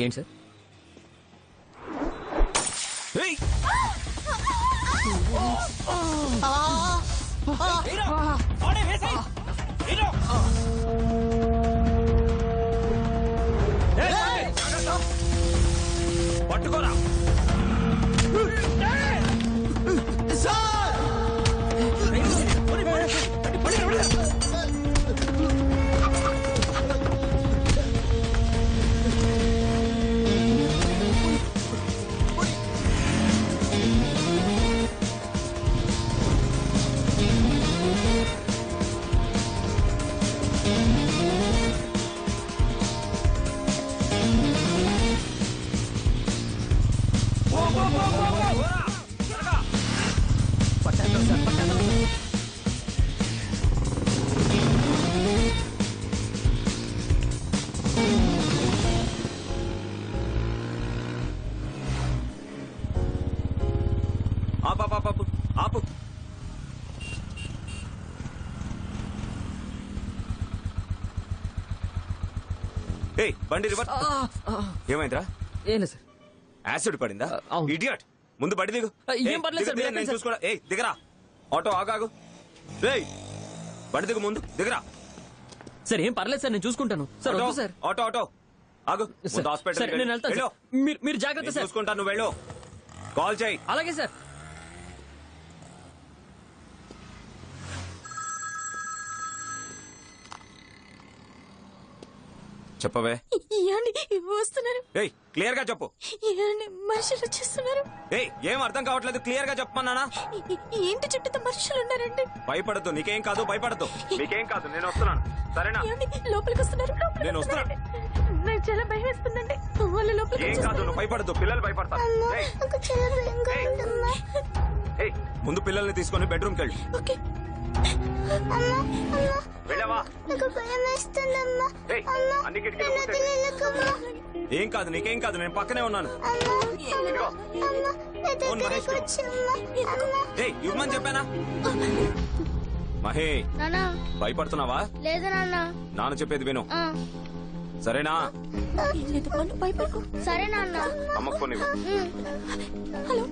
ఏంటి సార్? ఏయ్! పట్టుకోరా! బండి రివర్. ఏమైందిరా? ఏం లేదు సార్. యాసిడ్ పడిందా. ఇడియట్. ముందు బడి దిగు. ఏం దిగు, సార్, నేను చూసుకోడా ఏయ్ దిగరా. ఆటో ఆగాగు ఏయ్ బడి దిగు ముందు దిగరా. సార్ ఏం పర్లేదు సార్ నేను చూసుకుంటాను. సార్ వద్దు సార్. Auto auto. ఆగు. ముందు హాస్పిటల్ నేను వెళ్తాను. మీరు మీరు జాగ్రత్త సార్. చూసుకుంటాను వెళ్ళు. కాల్ చేయి. అలాగే సార్. చెప్పవే. వస్తున్నారు ఏయ్ క్లియర్గా చెప్పు. మనుషులు వచ్చేస్తున్నారు. ఏయ్ ఏం అర్థం కావట్లేదు క్లియర్గా చెప్పమన్నానా ఏంటి చుట్టూతో మనుషులు ఉన్నారండి. భయపడద్దు నీకేం కాదు భయపడద్దు. నీకేం కాదు నేను వస్తున్నాను. సరేనా? లోపలికి వస్తున్నారు లోపలికి నేను వస్తున్నారండి. నాకు చాలా భయం వేస్తుందండి. వాళ్ళు లోపలికి ఏం కాదు నువ్వు భయపడద్దు పిల్లలు భయపడతారు. ముందు పిల్లల్ని తీసుకొని బెడ్రూమ్కి వెళ్ళు. ఓకే. ఏం కాదు నీకేం కాదు నేను పక్కనే ఉన్నాను. ఇవ్వమని చెప్పానా? మహే నానా. భయపడుతున్నావా? లేదు నాన్న. నాన్న చెప్పేది విను. సరేనా? సరే నాన్న. అమ్మకు ఫోన్ హలో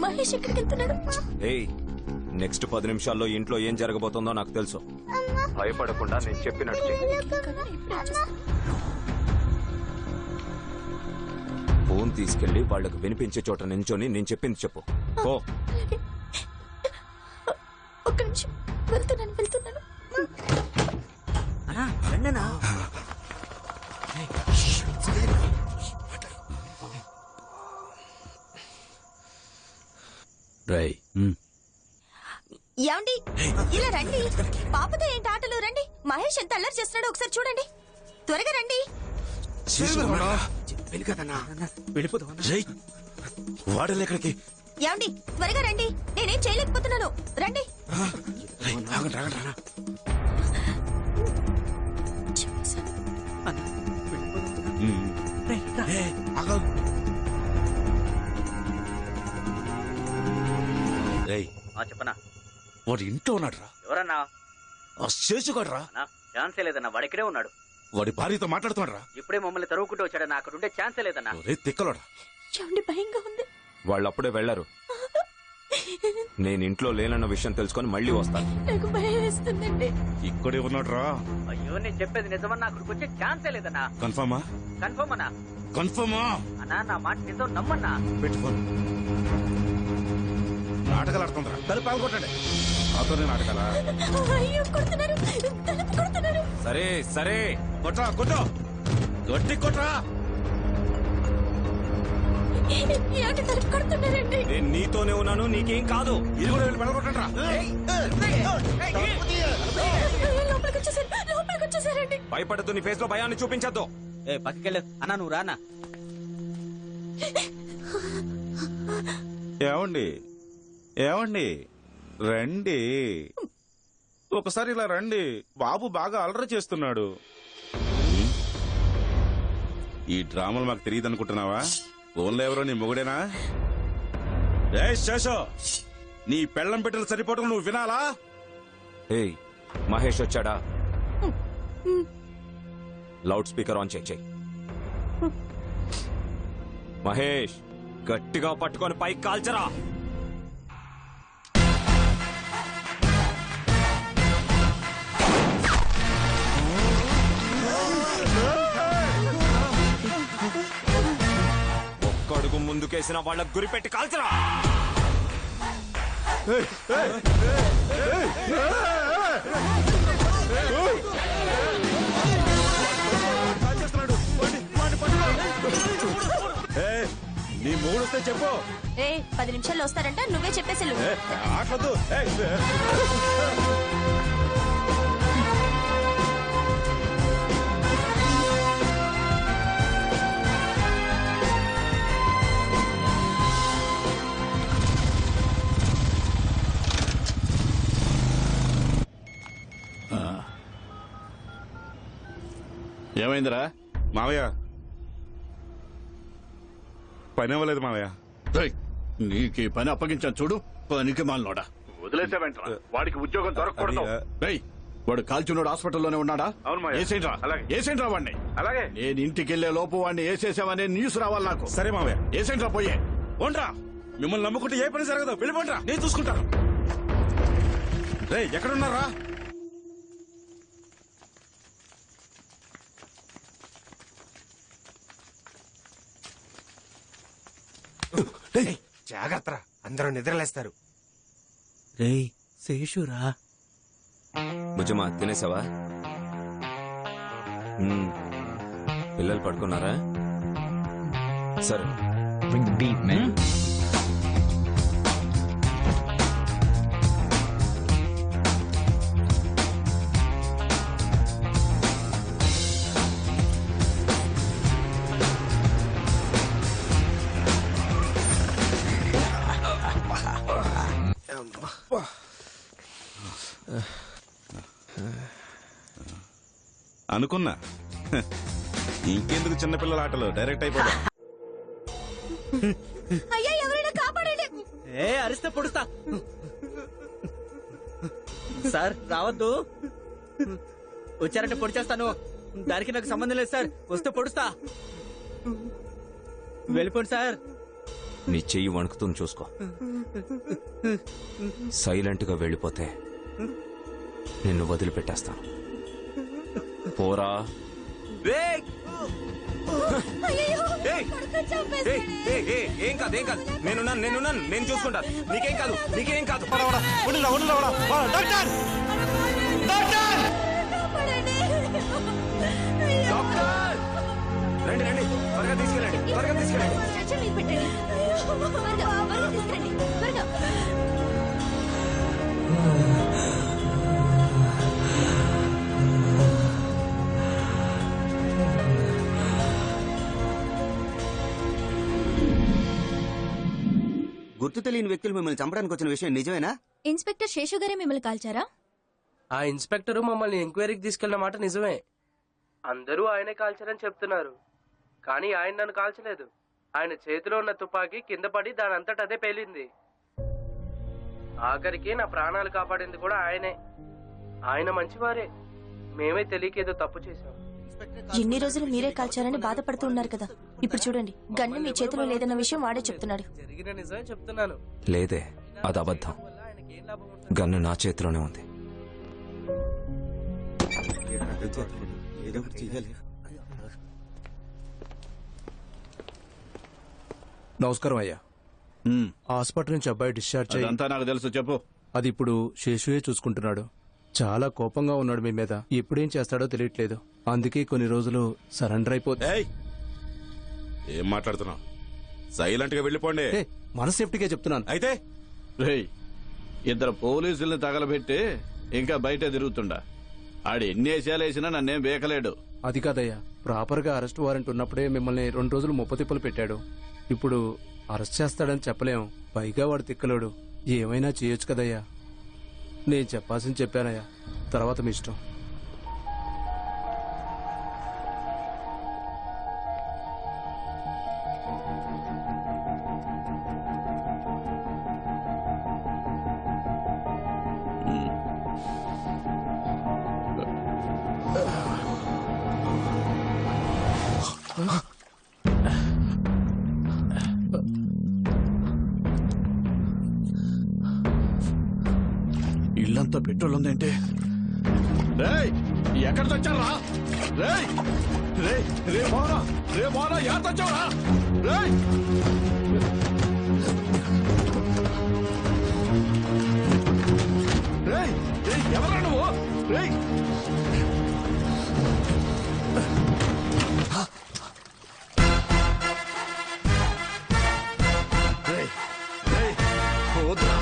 మహేష్ ఎక్కడికి వెళ్తున్నాడు నెక్స్ట్ పది నిమిషాల్లో ఇంట్లో ఏం జరగబోతుందో నాకు తెలుసు. భయపడకుండా నేను చెప్పినట్టు చెయ్యి. ఫోన్ తీసుకెళ్ళి వాళ్ళకు వినిపించే చోట నించొని నేను చెప్పింది చెప్పు. ఓ ఒక్క నిమిషం. వెళ్తున్నాను వెళ్తున్నాను. రై ఏమండి? ఇలా రండి. పాపతో ఏంటి ఆటలు? రండి. మహేష్ ఎంత అల్లరి చేస్తున్నాడో ఒకసారి చూడండి. త్వరగా రండి. వాడలేక్కడికి ఏమండి? త్వరగా రండి. నేనేం చేయలేకపోతున్నాను. రండి. చెప్పనా? వాడు ఇంట్లో ఉన్నాడు రా ఎవరన్నా? ఆ శేషుగాడు రా నా ఛాన్సే లేదన్నా వాడు ఇక్కడే ఉన్నాడు. వాడి భార్యతో మాట్లాడుతున్నాడు రా ఇప్పుడే మమ్మల్ని తరువుకుంటూ వచ్చాడన్నా అక్కడ ఉండే ఛాన్సే లేదన్నా. రే తిక్కలోడా. ఏమండి భయంగా ఉంది. వాళ్ళు అప్పుడే వెళ్ళరు నేను ఇంట్లో లేనన్న విషయం తెలుసుకొని మళ్ళీ వస్తాను. నాకు భయం వేస్తుందండి. ఇక్కడే ఉన్నాడు రా అయ్యో నేను చెప్పేది నిజమన్నా అక్కడికి వచ్చే ఛాన్సే లేదన్నా. కన్ఫర్మా కన్ఫర్మ్ అన్నా కన్ఫర్మా అన్నా నా మాట నిజం నమ్మన్నా. పెట్టుకోను. నాటకాలు ఆడుతుందిరా తలుపు పాల్గొట్టండి నాతోనే నాటకాలా సరే సరే. కొట్రా కొట్టు. గట్టి కొట్రా. నేను నీతోనే ఉన్నాను నీకేం కాదు. ఇది కూడా వెళ్ళి పడగొట్టండి రా లోపలికి వచ్చేసారు లోపలికి వచ్చేసారండి. భయపడద్దు నీ ఫేస్లో భయాన్ని చూపించద్దు. ఏ పక్కకెళ్ళు. అన్నా నువ్వు రానా? ఏమండి? ఏమండి? రండి. ఒకసారి ఇలా రండి. బాబు బాగా అలరి చేస్తున్నాడు. ఈ డ్రామాలు మాకు తెలియదు అనుకుంటున్నావా ఓన్లో ఎవరో నీ మొగుడేనా? ఏ శేషో! నీ పెళ్ళం పెట్టిన సరిపోవటం నువ్వు వినాలా? ఏయ్ మహేష్ వచ్చాడా? లౌడ్ స్పీకర్ ఆన్ చేయి. మహేష్ గట్టిగా పట్టుకొని పైకి కాల్చరా. ముందుకేసిన వాళ్ళకు గురిపెట్టి కాల్చరా. ఏయ్, నీ మూడు వస్తే చెప్పు. ఏ పది నిమిషాల్లో వస్తారంట నువ్వే చెప్పేసి వెళ్ళు. ఏమైందిరా? మావయ్య. పని అవ్వలేదు మావయ్య. రేయ్, నీకు ఈ పని అప్పగించాను చూడు పనికి మాలనోడా. వదిలేసావేంట్రా? వాడికి ఉద్యోగం దొరకకూడదు. అది, రేయ్, వాడు కాల్చున్నాడు హాస్పిటల్లోనే ఉన్నాడా? అవును మావయ్య. ఏసేంట్రా అలాగే. ఏసేంట్రా వాడిని అలాగే. నేను ఇంటికి వెళ్ళే లోపు వాడిని వేసేసామనే న్యూస్ రావాలి నాకు. సరే మావయ్య. ఏసేంట్రా పోయే. ఓన్రా మిమ్మల్ని నమ్ముకుంటే ఏ పని జరగదు. వెళ్ళిపోండ్రా. నేను చూసుకుంటాను. రే ఎక్కడున్నారా? జాగ్రత్త అందరూ నిద్రలేస్తారు. రేయ్ శేషురా. భుజమా తినేసావా. పిల్లలు పడుకున్నారా? సరే. అనుకున్నా. ఇంకెందుకు చిన్నపిల్లల ఆటలు? డైరెక్ట్ అయిపోతా అయ్యా ఎవరైనా కాపాడండి. ఏ అరిస్తే పొడుస్తా. సార్ రావద్దు. వచ్చారంటే పొడి చేస్తాను దానికి నాకు సంబంధం లేదు సార్. వస్తే పొడుస్తా. వెళ్ళిపోండి సార్. నీ చెయ్యి వణుకుతుంది చూసుకో. సైలెంట్గా వెళ్ళిపోతే నిన్ను వదిలిపెట్టేస్తాను. పోరా అయ్యయ్యో, ఏయ్! కొడుకుని ఏయ్, చంపేశాడే. ఏయ్, ఏయ్, ఏం కాదు ఏం కాదు నేనున్నాను నేనున్నాను నేను చూసుకుంటాను నీకేం కాదు నీకేం కాదు కాపాడండి. అయ్యో. డాక్టర్ రండి రండి త్వరగా తీసుకెళ్ళండి త్వరగా తీసుకెళ్ళండి పెట్టండి. గుర్తు తెలియని వ్యక్తులు మిమ్మల్ని చంపడానికి వచ్చిన విషయం నిజమేనా? ఇన్స్పెక్టర్ శేషు గారే మిమ్మల్ని కాల్చారా? ఆ ఇన్స్పెక్టర్ మమ్మల్ని ఎంక్వైరీకి తీసుకెళ్ళిన మాట నిజమే. అందరూ ఆయనే కాల్చారని చెప్తున్నారు. కానీ ఆయన నన్ను కాల్చలేదు. ఆయన చేతిలో ఉన్న తుపాకీ కింద పడి దాని అంతట అదే పేలింది. ఆఖరికి నా ప్రాణాలు కాపాడింది కూడా ఆయనే. ఆయన మంచివారే. మేమే తెలియక ఏదో తప్పు చేశాం. ఇన్ని రోజులు మీరే కాల్చారని బాధపడుతూ ఉన్నారు కదా. ఇప్పుడు చూడండి గన్ను మీ చేతిలో లేదన్న విషయం వాడే చెప్తున్నాడు. జరిగిన నిజమే చెప్తున్నాను. లేదే అది అబద్ధం? గన్ను నా చేతిలోనే ఉంది. ఏదో ఒకటి చెయ్యాలి నమస్కారం అయ్యా. ఉమ్, హాస్పిటల్ నుంచి అబ్బాయి డిశ్చార్జ్ అయ్యి అదంతా నాకు తెలుసు చెప్పు. అది ఇప్పుడు శేషుయే చూసుకుంటున్నాడు. చాలా కోపంగా ఉన్నాడు మీ మీద. ఎప్పుడేం చేస్తాడో తెలియట్లేదు. అందుకే కొన్ని రోజులు సరెండర్ అయిపోతే ఏయ్! ఏం మాట్లాడుతున్నావు? సైలెంట్గా వెళ్ళిపోండి. ఏ, మన సేఫ్టీకే చెప్తున్నాను. అయితే? రేయ్ ఇద్దరు పోలీసుల్ని తగలబెట్టి ఇంకా బయట తిరుగుతుండా? ఆడు ఎన్ని వేసాలు వేసినా నన్నేం బేకలేడు అది కాదయ్యా. ప్రాపర్గా అరెస్ట్ వారెంట్ ఉన్నప్పుడే మిమ్మల్ని రెండు రోజులు ముప్పతిప్పలు పెట్టాడు. ఇప్పుడు అరెస్ట్ చేస్తాడని చెప్పలేం. పైగా వాడు తిక్కలోడు. ఏమైనా చేయొచ్చు కదయ్యా. నేను చెప్పాల్సింది చెప్పానయ్యా. తర్వాత మీ ఇష్టం. ఇల్లంతా పెట్రోల్ ఉందేంటి రేయ్ ఎక్కడ తెచ్చారా రేయ్ రే రే మోనా రే మోనా ఎక్కడ తెచ్చావరా రేయ్. రేయ్ రేయ్ ఎవరా నువ్వు? రేయ్. రేయ్ రేయ్ వద్దురా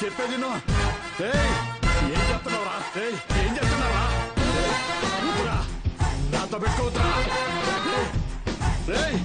చెప్పేది నువ్వు రేయ్ ఏం చేస్తున్నావురా? రేయ్ ఏం చెప్తున్నావురా రేయ్, వద్దురా నాతో పెట్టుకోవద్దురా. రేయ్,